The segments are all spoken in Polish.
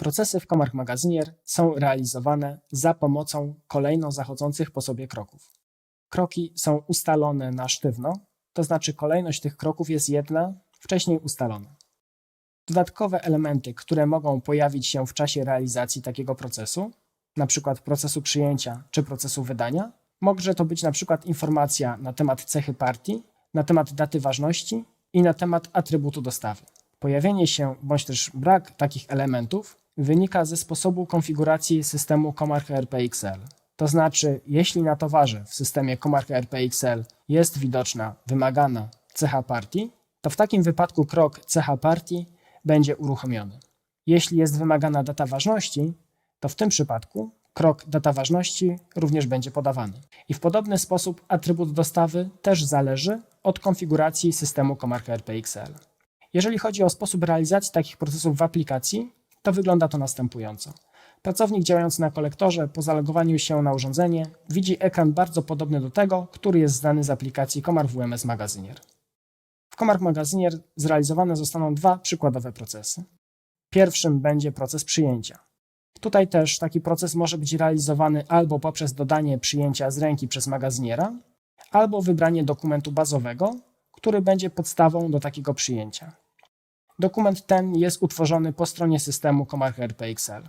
Procesy w Comarch Magazynier są realizowane za pomocą kolejno zachodzących po sobie kroków. Kroki są ustalone na sztywno, to znaczy kolejność tych kroków jest jedna, wcześniej ustalona. Dodatkowe elementy, które mogą pojawić się w czasie realizacji takiego procesu, np. procesu przyjęcia czy procesu wydania, może to być np. informacja na temat cechy partii, na temat daty ważności i na temat atrybutu dostawy. Pojawienie się bądź też brak takich elementów wynika ze sposobu konfiguracji systemu Comarch RPXL. To znaczy, jeśli na towarze w systemie Comarch RPXL jest widoczna wymagana cecha partii, to w takim wypadku krok cecha partii będzie uruchomiony. Jeśli jest wymagana data ważności, to w tym przypadku krok data ważności również będzie podawany. I w podobny sposób atrybut dostawy też zależy od konfiguracji systemu Comarch RPXL. Jeżeli chodzi o sposób realizacji takich procesów w aplikacji, to wygląda to następująco. Pracownik działający na kolektorze po zalogowaniu się na urządzenie widzi ekran bardzo podobny do tego, który jest znany z aplikacji Comarch WMS Magazynier. W Comarch Magazynier zrealizowane zostaną dwa przykładowe procesy. Pierwszym będzie proces przyjęcia. Tutaj też taki proces może być realizowany albo poprzez dodanie przyjęcia z ręki przez magazyniera, albo wybranie dokumentu bazowego, który będzie podstawą do takiego przyjęcia. Dokument ten jest utworzony po stronie systemu Comarch RPXL.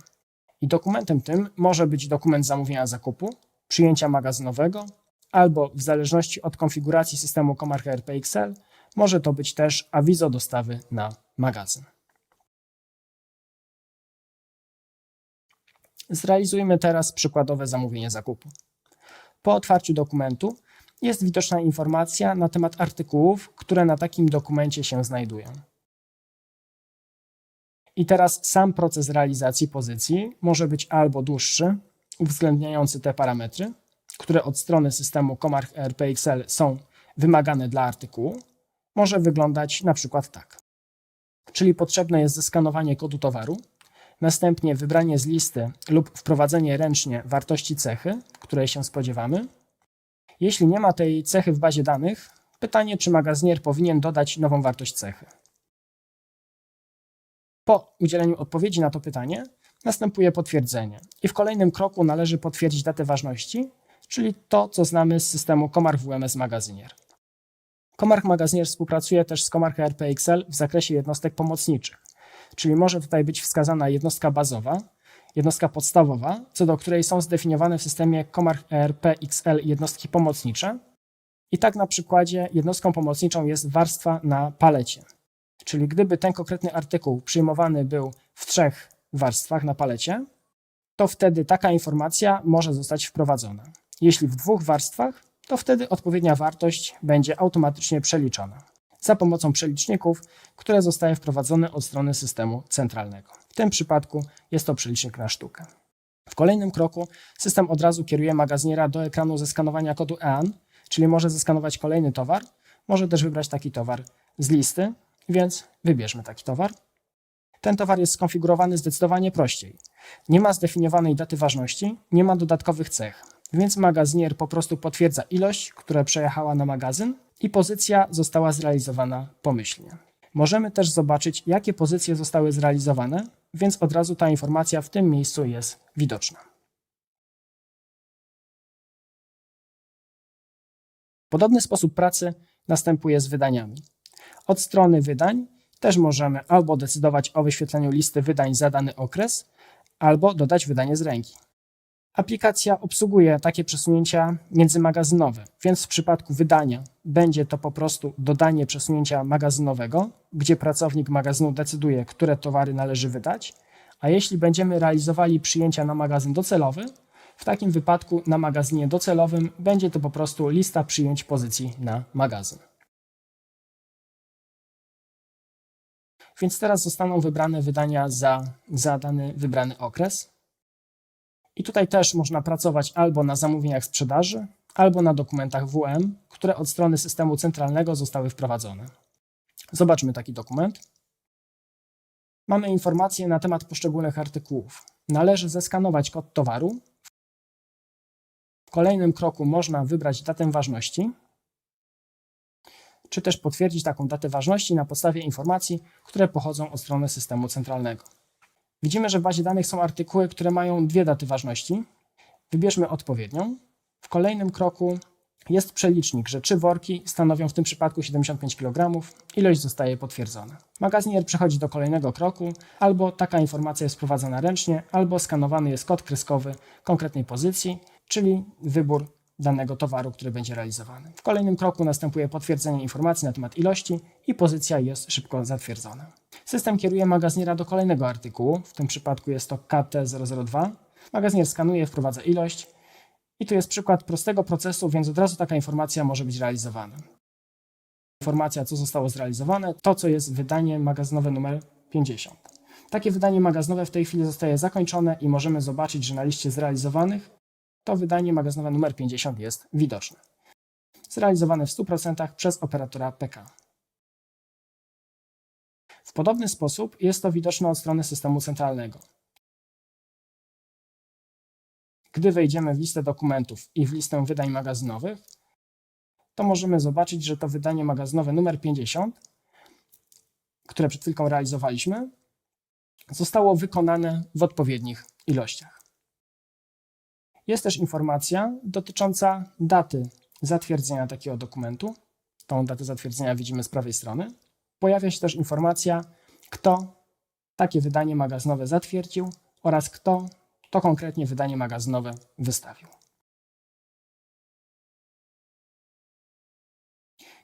I dokumentem tym może być dokument zamówienia zakupu, przyjęcia magazynowego, albo w zależności od konfiguracji systemu Comarch RPXL może to być też awizo dostawy na magazyn. Zrealizujmy teraz przykładowe zamówienie zakupu. Po otwarciu dokumentu jest widoczna informacja na temat artykułów, które na takim dokumencie się znajdują. I teraz sam proces realizacji pozycji może być albo dłuższy, uwzględniający te parametry, które od strony systemu Comarch RPXL są wymagane dla artykułu, może wyglądać na przykład tak. Czyli potrzebne jest zeskanowanie kodu towaru, następnie wybranie z listy lub wprowadzenie ręcznie wartości cechy, której się spodziewamy. Jeśli nie ma tej cechy w bazie danych, pytanie, czy magazynier powinien dodać nową wartość cechy. Po udzieleniu odpowiedzi na to pytanie następuje potwierdzenie i w kolejnym kroku należy potwierdzić datę ważności, czyli to, co znamy z systemu Comarch WMS Magazynier. Comarch Magazynier współpracuje też z Comarch RPXL w zakresie jednostek pomocniczych, czyli może tutaj być wskazana jednostka bazowa, jednostka podstawowa, co do której są zdefiniowane w systemie Comarch RPXL jednostki pomocnicze. I tak na przykładzie jednostką pomocniczą jest warstwa na palecie. Czyli gdyby ten konkretny artykuł przyjmowany był w trzech warstwach na palecie, to wtedy taka informacja może zostać wprowadzona. Jeśli w dwóch warstwach, to wtedy odpowiednia wartość będzie automatycznie przeliczona za pomocą przeliczników, które zostały wprowadzone od strony systemu centralnego. W tym przypadku jest to przelicznik na sztukę. W kolejnym kroku system od razu kieruje magazyniera do ekranu zeskanowania kodu EAN, czyli może zeskanować kolejny towar, może też wybrać taki towar z listy, więc wybierzmy taki towar. Ten towar jest skonfigurowany zdecydowanie prościej. Nie ma zdefiniowanej daty ważności, nie ma dodatkowych cech, więc magazynier po prostu potwierdza ilość, która przejechała na magazyn i pozycja została zrealizowana pomyślnie. Możemy też zobaczyć, jakie pozycje zostały zrealizowane, więc od razu ta informacja w tym miejscu jest widoczna. Podobny sposób pracy następuje z wydaniami. Od strony wydań też możemy albo decydować o wyświetleniu listy wydań za dany okres, albo dodać wydanie z ręki. Aplikacja obsługuje takie przesunięcia międzymagazynowe, więc w przypadku wydania będzie to po prostu dodanie przesunięcia magazynowego, gdzie pracownik magazynu decyduje, które towary należy wydać, a jeśli będziemy realizowali przyjęcia na magazyn docelowy, w takim wypadku na magazynie docelowym będzie to po prostu lista przyjęć pozycji na magazyn. Więc teraz zostaną wybrane wydania za, za dany wybrany okres. I tutaj też można pracować albo na zamówieniach sprzedaży, albo na dokumentach WM, które od strony systemu centralnego zostały wprowadzone. Zobaczmy taki dokument. Mamy informacje na temat poszczególnych artykułów. Należy zeskanować kod towaru. W kolejnym kroku można wybrać datę ważności, czy też potwierdzić taką datę ważności na podstawie informacji, które pochodzą od strony systemu centralnego. Widzimy, że w bazie danych są artykuły, które mają dwie daty ważności. Wybierzmy odpowiednią. W kolejnym kroku jest przelicznik, że trzy worki stanowią w tym przypadku 75 kg. Ilość zostaje potwierdzona. Magazynier przechodzi do kolejnego kroku, albo taka informacja jest wprowadzana ręcznie, albo skanowany jest kod kreskowy konkretnej pozycji, czyli wybór danego towaru, który będzie realizowany. W kolejnym kroku następuje potwierdzenie informacji na temat ilości i pozycja jest szybko zatwierdzona. System kieruje magazyniera do kolejnego artykułu, w tym przypadku jest to KT002. Magazynier skanuje, wprowadza ilość i tu jest przykład prostego procesu, więc od razu taka informacja może być realizowana. Informacja, co zostało zrealizowane, to co jest wydanie magazynowe numer 50. Takie wydanie magazynowe w tej chwili zostaje zakończone i możemy zobaczyć, że na liście zrealizowanych to wydanie magazynowe numer 50 jest widoczne. Zrealizowane w 100% przez operatora PK. W podobny sposób jest to widoczne od strony systemu centralnego. Gdy wejdziemy w listę dokumentów i w listę wydań magazynowych, to możemy zobaczyć, że to wydanie magazynowe numer 50, które przed chwilką realizowaliśmy, zostało wykonane w odpowiednich ilościach. Jest też informacja dotycząca daty zatwierdzenia takiego dokumentu. Tą datę zatwierdzenia widzimy z prawej strony. Pojawia się też informacja, kto takie wydanie magazynowe zatwierdził oraz kto to konkretnie wydanie magazynowe wystawił.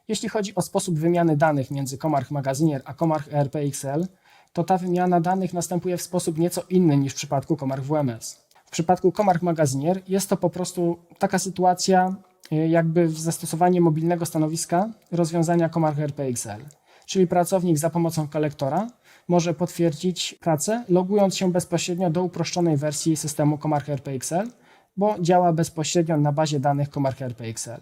Jeśli chodzi o sposób wymiany danych między Comarch Magazynier a Comarch ERP XL, to ta wymiana danych następuje w sposób nieco inny niż w przypadku Comarch WMS. W przypadku Comarch Magazynier jest to po prostu taka sytuacja, y, jakby w zastosowanie mobilnego stanowiska rozwiązania Comarch ERP XL. Czyli pracownik za pomocą kolektora może potwierdzić pracę, logując się bezpośrednio do uproszczonej wersji systemu Comarch ERP XL, bo działa bezpośrednio na bazie danych Comarch ERP XL.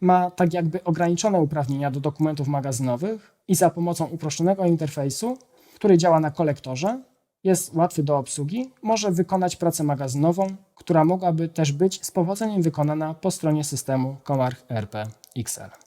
Ma tak jakby ograniczone uprawnienia do dokumentów magazynowych i za pomocą uproszczonego interfejsu, który działa na kolektorze, jest łatwy do obsługi, może wykonać pracę magazynową, która mogłaby też być z powodzeniem wykonana po stronie systemu Comarch ERP XL.